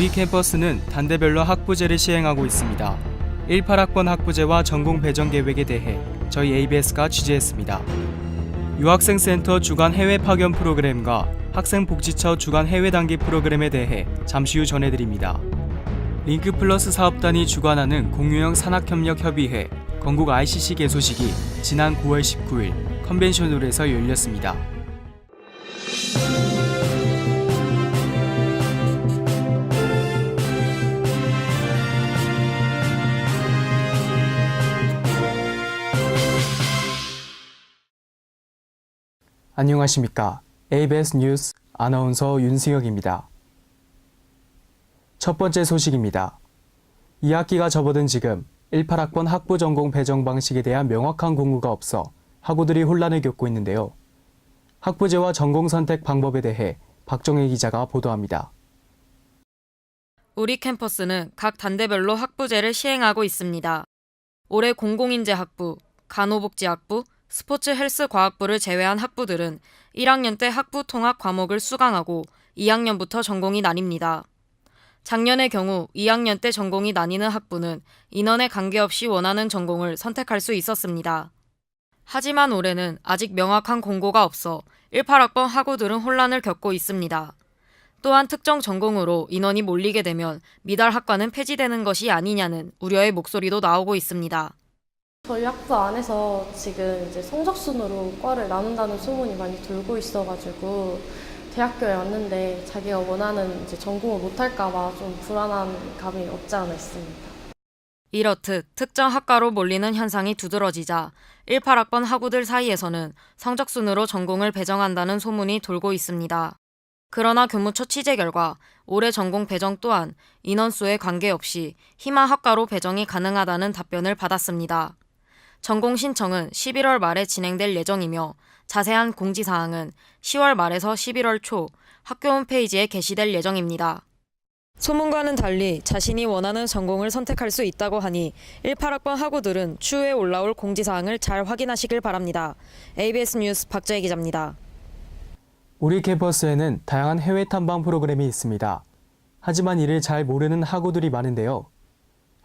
우리 캠퍼스는 단대별로 학부제를 시행하고 있습니다. 18학번 학부제와 전공 배정 계획에 대해 저희 ABS가 취재했습니다. 유학생 센터 주간 해외 파견 프로그램과 학생복지처 주간 해외 단기 프로그램에 대해 잠시 후 전해드립니다. 링크 플러스 사업단이 주관하는 공유형 산학협력협의회 건국 ICC 개소식이 지난 9월 19일 컨벤션홀에서 열렸습니다. 안녕하십니까. ABS 뉴스 아나운서 윤승혁입니다. 첫 번째 소식입니다. 2학기가 접어든 지금 18학번 학부 전공 배정 방식에 대한 명확한 공구가 없어 학우들이 혼란을 겪고 있는데요. 학부제와 전공 선택 방법에 대해 박정혜 기자가 보도합니다. 우리 캠퍼스는 각 단대별로 학부제를 시행하고 있습니다. 올해 공공인재 학부, 간호복지학부, 스포츠 헬스 과학부를 제외한 학부들은 1학년 때 학부 통합 과목을 수강하고 2학년부터 전공이 나뉩니다. 작년의 경우 2학년 때 전공이 나뉘는 학부는 인원에 관계없이 원하는 전공을 선택할 수 있었습니다. 하지만 올해는 아직 명확한 공고가 없어 18학번 학우들은 혼란을 겪고 있습니다. 또한 특정 전공으로 인원이 몰리게 되면 미달 학과는 폐지되는 것이 아니냐는 우려의 목소리도 나오고 있습니다. 저희 학부 안에서 지금 이제 성적 순으로 과를 나눈다는 소문이 많이 돌고 있어가지고 대학교에 왔는데 자기가 원하는 이제 전공을 못할까봐 좀 불안한 감이 없지 않아 있습니다. 이렇듯 특정 학과로 몰리는 현상이 두드러지자 18학번 학우들 사이에서는 성적순으로 전공을 배정한다는 소문이 돌고 있습니다. 그러나 교무처 취재 결과 올해 전공 배정 또한 인원수에 관계없이 희망 학과로 배정이 가능하다는 답변을 받았습니다. 전공 신청은 11월 말에 진행될 예정이며 자세한 공지사항은 10월 말에서 11월 초 학교 홈페이지에 게시될 예정입니다. 소문과는 달리 자신이 원하는 전공을 선택할 수 있다고 하니 18학번 학우들은 추후에 올라올 공지사항을 잘 확인하시길 바랍니다. ABS 뉴스 박재희 기자입니다. 우리 캠퍼스에는 다양한 해외 탐방 프로그램이 있습니다. 하지만 이를 잘 모르는 학우들이 많은데요.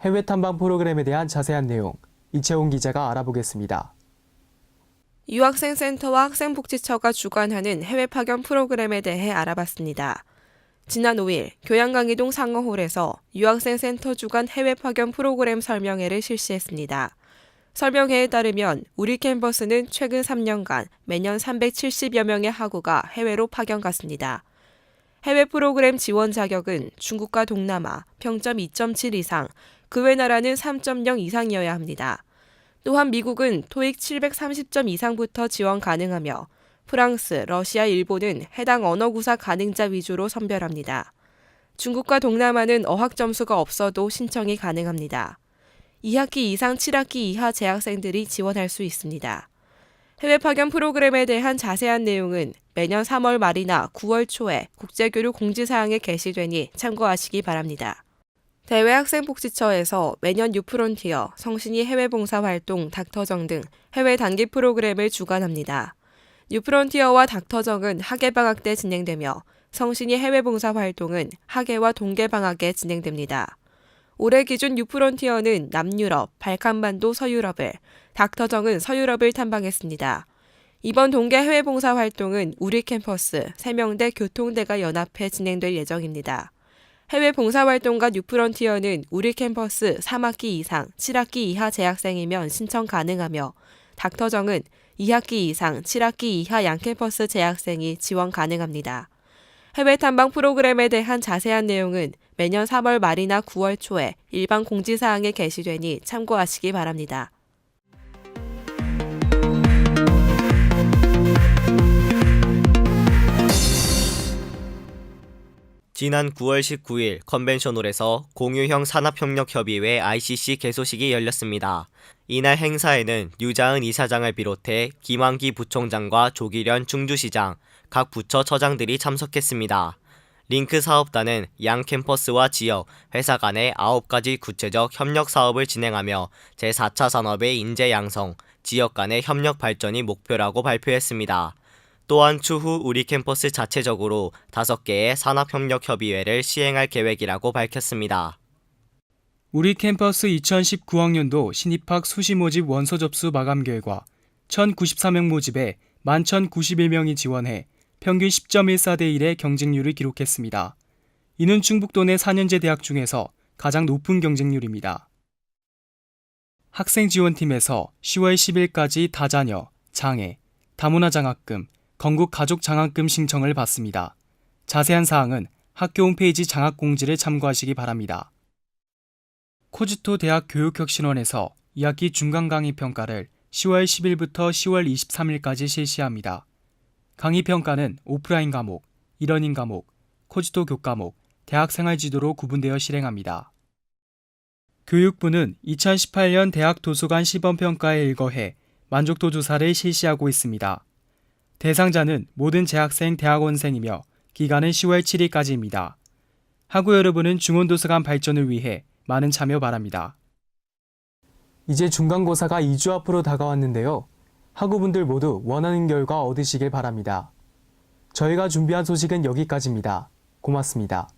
해외 탐방 프로그램에 대한 자세한 내용 이채홍 기자가 알아보겠습니다. 유학생 센터와 학생복지처가 주관하는 해외 파견 프로그램에 대해 알아봤습니다. 지난 5일 교양강의동 상어홀에서 유학생 센터 주관 해외 파견 프로그램 설명회를 실시했습니다. 설명회에 따르면 우리 캠퍼스는 최근 3년간 매년 370여 명의 학우가 해외로 파견 갔습니다. 해외 프로그램 지원 자격은 중국과 동남아 평점 2.7 이상, 그 외 나라는 3.0 이상이어야 합니다. 또한 미국은 토익 730점 이상부터 지원 가능하며 프랑스, 러시아, 일본은 해당 언어 구사 가능자 위주로 선별합니다. 중국과 동남아는 어학 점수가 없어도 신청이 가능합니다. 2학기 이상 7학기 이하 재학생들이 지원할 수 있습니다. 해외 파견 프로그램에 대한 자세한 내용은 매년 3월 말이나 9월 초에 국제교류 공지사항에 게시되니 참고하시기 바랍니다. 대외학생복지처에서 매년 유프론티어, 성신이 해외봉사 활동, 닥터정 등 해외 단기 프로그램을 주관합니다. 유프론티어와 닥터정은 학예 방학 때 진행되며 성신이 해외 봉사 활동은 학예와 동계 방학에 진행됩니다. 올해 기준 유프론티어는 남유럽, 발칸반도 서유럽을, 닥터정은 서유럽을 탐방했습니다. 이번 동계 해외 봉사 활동은 우리 캠퍼스, 세명대 교통대가 연합해 진행될 예정입니다. 해외 봉사활동가 뉴프런티어는 우리 캠퍼스 3학기 이상, 7학기 이하 재학생이면 신청 가능하며 닥터정은 2학기 이상, 7학기 이하 양캠퍼스 재학생이 지원 가능합니다. 해외 탐방 프로그램에 대한 자세한 내용은 매년 3월 말이나 9월 초에 일반 공지사항에 게시되니 참고하시기 바랍니다. 지난 9월 19일 컨벤션홀에서 공유형 산업협력협의회 ICC 개소식이 열렸습니다. 이날 행사에는 유자은 이사장을 비롯해 김환기 부총장과 조기련 충주시장, 각 부처 처장들이 참석했습니다. 링크 사업단은 양 캠퍼스와 지역, 회사 간의 9가지 구체적 협력 사업을 진행하며 제4차 산업의 인재 양성, 지역 간의 협력 발전이 목표라고 발표했습니다. 또한 추후 우리 캠퍼스 자체적으로 5개의 산업협력협의회를 시행할 계획이라고 밝혔습니다. 우리 캠퍼스 2019학년도 신입학 수시 모집 원서 접수 마감 결과 1094명 모집에 11,091명이 지원해 평균 10.14대 1의 경쟁률을 기록했습니다. 이는 충북도 내 4년제 대학 중에서 가장 높은 경쟁률입니다. 학생지원팀에서 10월 10일까지 다자녀, 장애, 다문화 장학금, 건국 가족 장학금 신청을 받습니다. 자세한 사항은 학교 홈페이지 장학 공지를 참고하시기 바랍니다. 코즈토 대학 교육혁신원에서 2학기 중간 강의 평가를 10월 10일부터 10월 23일까지 실시합니다. 강의 평가는 오프라인 과목, 일원인 과목, 코즈토 교과목, 대학생활 지도로 구분되어 실행합니다. 교육부는 2018년 대학 도서관 시범평가에 일거해 만족도 조사를 실시하고 있습니다. 대상자는 모든 재학생 대학원생이며 기간은 10월 7일까지입니다. 학우 여러분은 중원도서관 발전을 위해 많은 참여 바랍니다. 이제 중간고사가 2주 앞으로 다가왔는데요. 학우분들 모두 원하는 결과 얻으시길 바랍니다. 저희가 준비한 소식은 여기까지입니다. 고맙습니다.